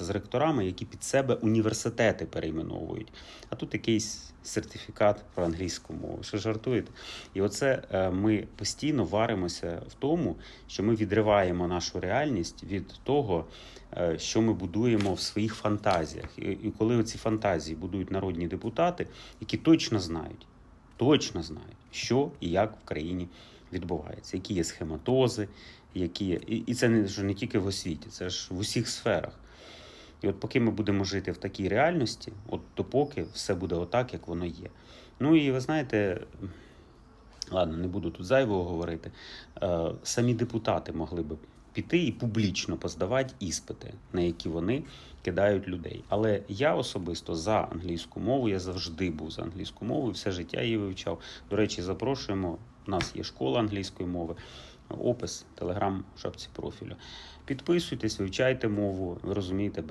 з ректорами, які під себе університети перейменовують. А тут якийсь сертифікат про англійську мову. Що жартуєте? І оце е, ми постійно варимося в тому, що ми відриваємо нашу реальність від того, е, що ми будуємо в своїх фантазіях. І, коли ці фантазії будують народні депутати, які точно знають, точно знають, що і як в країні відбувається, які є схематози, які. І, і це не, ж не тільки в освіті, це ж в усіх сферах. І от поки ми будемо жити в такій реальності, от допоки все буде отак, як воно є. Ну і ви знаєте, ладно, не буду тут зайвого говорити. Е, самі депутати могли би піти і публічно поздавати іспити, на які вони кидають людей. Але я особисто за англійську мову, я завжди був за англійську мову, все життя її вивчав. До речі, запрошуємо. У нас є школа англійської мови, опис, телеграм, шапці профілю. Підписуйтесь, вивчайте мову, ви розумієте.